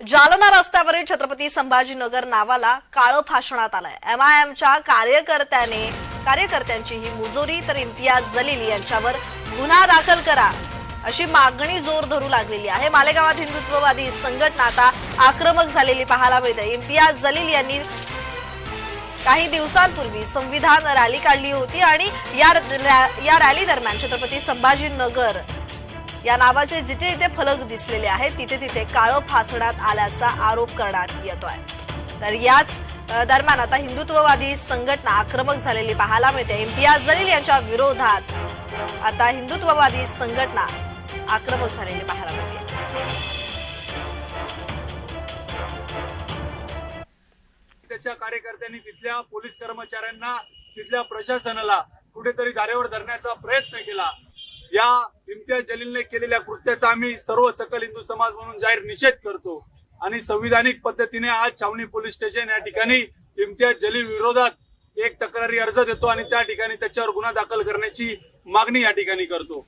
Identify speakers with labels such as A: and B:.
A: जालना रस्त्यावरील छत्रपती संभाजीनगर नावाला काळं फासण्यात आलंय. एम आय एमच्या कार्यकर्त्याने कार्यकर्त्यांची ही मुजोरी तर इम्तियाज जलील यांच्यावर गुन्हा दाखल करा अशी मागणी जोर धरू लागलेली आहे. मालेगावात हिंदुत्ववादी संघटना आता आक्रमक झालेली पाहायला मिळते इम्तियाज जलील यांनी काही दिवसांपूर्वी संविधान रॅली काढली होती आणि या रॅ- या रॅली दरम्यान छत्रपती संभाजीनगर या नावाचे जिथे जिथे फलक दिसलेले आहेत तिथे तिथे काळं फासण्यात आल्याचा आरोप करण्यात येतो आहे तर याच दरम्यान आता हिंदुत्ववादी संघटना आक्रमक झालेली पाहायला मिळते. इम्तियाज जलील यांच्या विरोधात आता हिंदुत्ववादी संघटना आक्रमक झालेली पाहायला मिळते.
B: त्याच्या कार्यकर्त्यांनी तिथल्या पोलीस कर्मचाऱ्यांना तिथल्या प्रशासनाला कुठेतरी धारेवर धरण्याचा प्रयत्न केला. या इम्तियाज जलीलने केलेल्या कृत्याचा आम्ही सर्व सकल हिंदू समाज म्हणून जाहीर निषेध करतो. आणि संविधानिक पद्धतीने आज छावणी पोलीस स्टेशन या ठिकाणी इम्तियाज जलील विरोधात एक तक्रारी अर्ज देतो आणि त्या ठिकाणी त्याच्यावर गुन्हा दाखल करण्याची मागणी या ठिकाणी करतो.